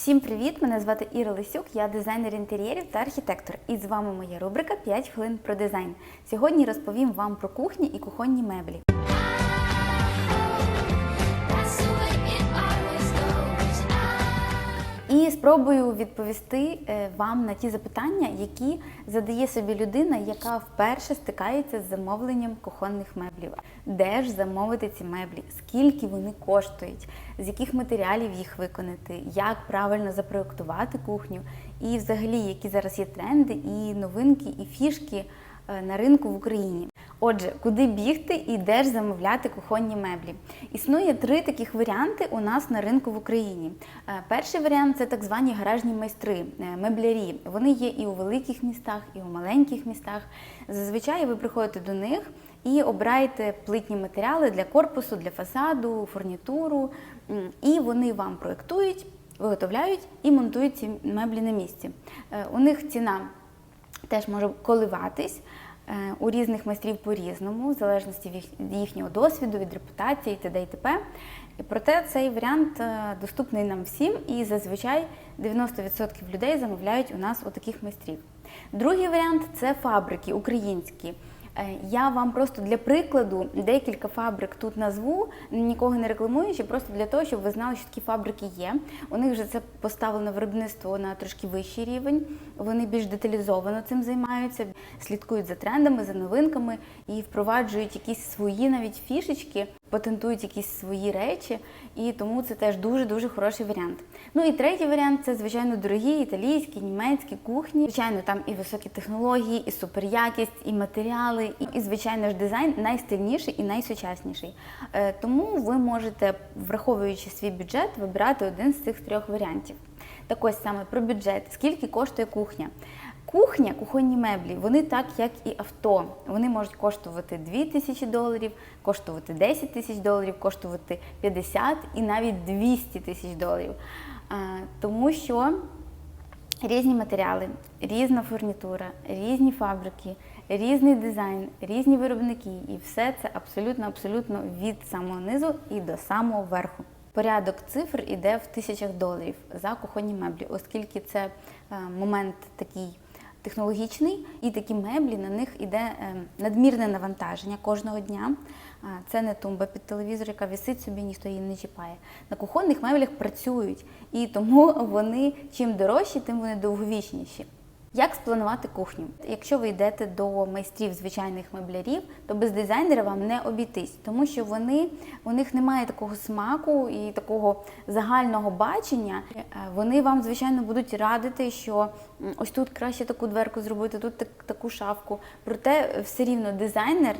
Всім привіт! Мене звати Іра Лисюк, я дизайнер інтер'єрів та архітектор. І з вами моя рубрика «5 хвилин про дизайн. Сьогодні розповім вам про кухні і кухонні меблі. І спробую відповісти е, вам на ті запитання, які задає собі людина, яка вперше стикається з замовленням кухонних меблів. Де ж замовити ці меблі? Скільки вони коштують? З яких матеріалів їх виконати? Як правильно запроектувати кухню? І взагалі, які зараз є тренди, і новинки, і фішки е, на ринку в Україні. Отже, куди бігти і де ж замовляти кухонні меблі? Існує три таких варіанти у нас на ринку в Україні. Е, Перший варіант це так звані гаражні майстри, е, меблярі. Вони є і у великих містах, і у маленьких містах. Зазвичай ви приходите до них і обираєте плитні матеріали для корпусу, для фасаду, фурнітуру, і вони вам проектують, виготовляють і монтують ці меблі на місці. Е, У них ціна теж може коливатись у різних майстрів по-різному, в залежності від їхнього досвіду, від репутації т.д. і т.п. Проте цей варіант е, доступний нам всім, і зазвичай 90% людей замовляють у нас у таких майстрів. Другий варіант це фабрики українські. Е, Я вам просто для прикладу декілька фабрик тут назву, нікого не рекламуючи, просто для того, щоб ви знали, що такі фабрики є. У них вже це поставлено виробництво на трошки вищий рівень. Вони більш деталізовано цим займаються, слідкують за трендами, за новинками і впроваджують якісь свої навіть фішечки, патентують якісь свої речі, і тому це теж дуже дуже хороший варіант. Ну і третій варіант це звичайно дорогі італійські, німецькі кухні. Звичайно, там і високі технології, і суперякість, і матеріали, і, і звичайно ж дизайн найстильніший і найсучасніший. Е, тому ви можете, враховуючи свій бюджет, вибирати один з цих трьох варіантів. Так ось саме про бюджет, скільки коштує кухня. Кухня, кухонні меблі, вони так як і авто. Вони можуть коштувати 2 тисячі доларів, коштувати 10 тисяч доларів, коштувати 50 і навіть 200 тисяч доларів. Тому що різні матеріали, різна фурнітура, різні фабрики, різний дизайн, різні виробники, і все це абсолютно абсолютно від самого низу і до самого верху. Порядок цифр іде в тисячах доларів за кухонні меблі, оскільки це е, момент такий технологічний, і такі меблі на них іде е, надмірне навантаження кожного дня. Це не тумба під телевізор, яка висить собі, ніхто її не чіпає. На кухонних меблях працюють, і тому вони чим дорожчі, тим вони довговічніші. Як спланувати кухню? Якщо ви йдете до майстрів звичайних меблярів, то без дизайнера вам не обійтись, тому що вони у них немає такого смаку і такого загального бачення. Е, Вони вам, звичайно, будуть радити, що ось тут краще таку дверку зробити, тут так- таку шафку. Проте все рівно дизайнер.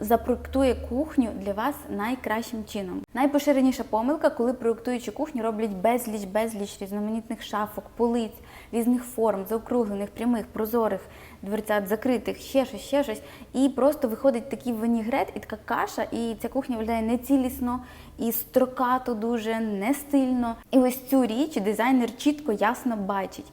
Запроектує кухню для вас найкращим чином. Найпоширеніша помилка, коли проектуючи кухню, роблять безліч, безліч різноманітних шафок, полиць, різних форм, заокруглених, прямих, прозорих, дверцят закритих, ще щось, ще щось. І просто виходить такий винігрет і така каша, і ця кухня виглядає нецілісно, і строкато дуже, не стильно. І ось цю річ дизайнер чітко, ясно бачить.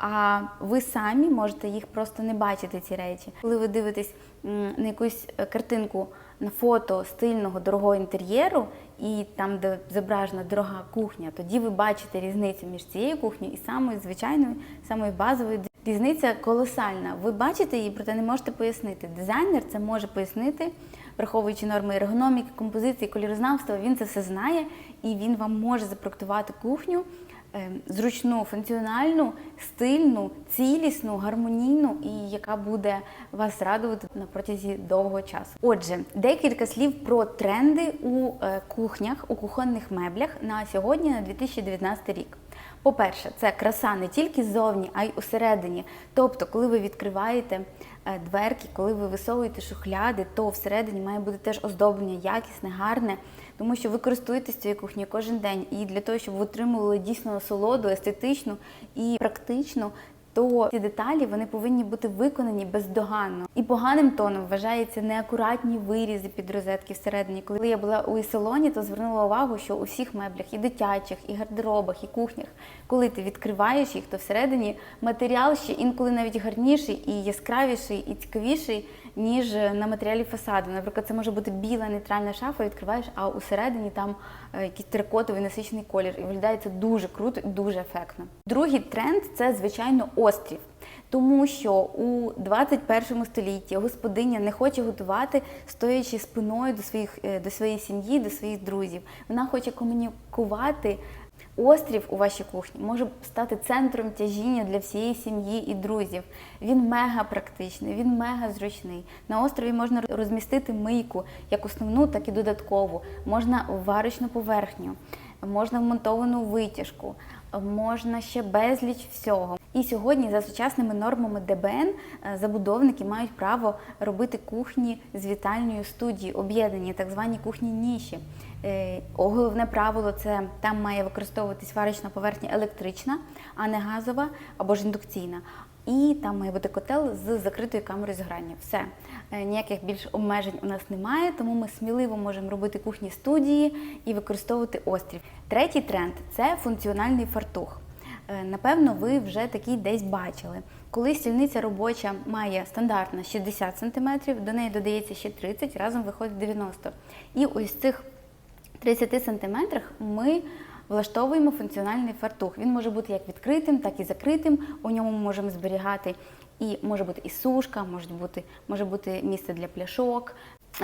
А ви самі можете їх просто не бачити, ці речі. Коли ви дивитесь на якусь е, картинку на фото стильного дорогого інтер'єру, і там, де зображена дорога кухня, тоді ви бачите різницю між цією кухнею і самою звичайною, самою базовою. Різниця колосальна. Ви бачите її, проте не можете пояснити. Дизайнер це може пояснити, враховуючи норми ергономіки, композиції, кольорознавства. Він це все знає і він вам може запроектувати кухню зручну, функціональну, стильну, цілісну, гармонійну і яка буде вас радувати на протязі довгого часу. Отже, декілька слів про тренди у е, кухнях, у кухонних меблях на сьогодні, на 2019 рік. По-перше, це краса не тільки ззовні, а й усередині. Тобто, коли ви відкриваєте дверки, коли ви висовуєте шухляди, то всередині має бути теж оздоблення якісне, гарне, тому що ви користуєтесь цією кухнею кожен день. І для того, щоб ви отримували дійсно насолоду, естетичну і практичну, то ці деталі вони повинні бути виконані бездоганно. І поганим тоном вважається неакуратні вирізи під розетки всередині. Коли я була у салоні, то звернула увагу, що у всіх меблях, і дитячих, і гардеробах, і кухнях, коли ти відкриваєш їх, то всередині матеріал ще інколи навіть гарніший, і яскравіший, і цікавіший, ніж на матеріалі фасаду. Наприклад, це може бути біла нейтральна шафа, відкриваєш, а усередині там е, якийсь терикотовий насичений колір. І виглядає це дуже круто дуже ефектно. Другий тренд це звичайно острів. Тому що у 21 столітті господиня не хоче готувати, стоячи спиною до своїх е, до своєї сім'ї, до своїх друзів. Вона хоче комунікувати. Острів у вашій кухні може стати центром тяжіння для всієї сім'ї і друзів. Він мега практичний, він мега зручний. На острові можна розмістити мийку як основну, так і додаткову. Можна варочну поверхню, можна вмонтовану витяжку, можна ще безліч всього. І сьогодні за сучасними нормами ДБН е, забудовники мають право робити кухні з вітальною студією, об'єднані так звані кухні ніші. Е, Головне правило це там має використовуватись варочна поверхня електрична, а не газова або ж індукційна. І там має бути котел з закритою камерою згорання. Все Е, ніяких більш обмежень у нас немає, тому ми сміливо можемо робити кухні студії і використовувати острів. Третій тренд це функціональний фартух. Е, Напевно, ви вже такий десь бачили. Коли стільниця робоча має стандартно 60 см, до неї додається ще 30, разом виходить 90 І ось цих 30 сантиметрах ми влаштовуємо функціональний фартух. Він може бути як відкритим, так і закритим. У ньому ми можемо зберігати і може бути і сушка, може бути, може бути місце для пляшок,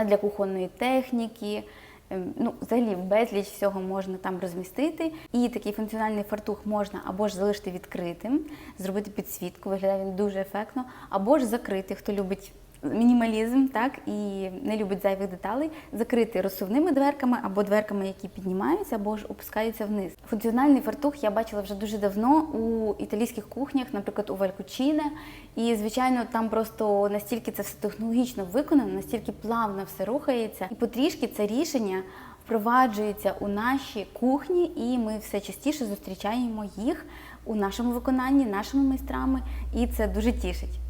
для кухонної техніки. Ем, Ну, взагалі безліч всього можна там розмістити. І такий функціональний фартух можна або ж залишити відкритим, зробити підсвітку, виглядає він дуже ефектно, або ж закрити, хто любить мінімалізм, так і не любить зайвих деталей, закрити розсувними дверками або дверками, які піднімаються, або ж опускаються вниз. Функціональний фартух я бачила вже дуже давно у італійських кухнях, наприклад, у Валькучіне. І звичайно, там просто настільки це все технологічно виконано, настільки плавно все рухається, і потрішки це рішення. Впроваджується у наші кухні, і ми все частіше зустрічаємо їх у нашому виконанні, нашими майстрами, і це дуже тішить.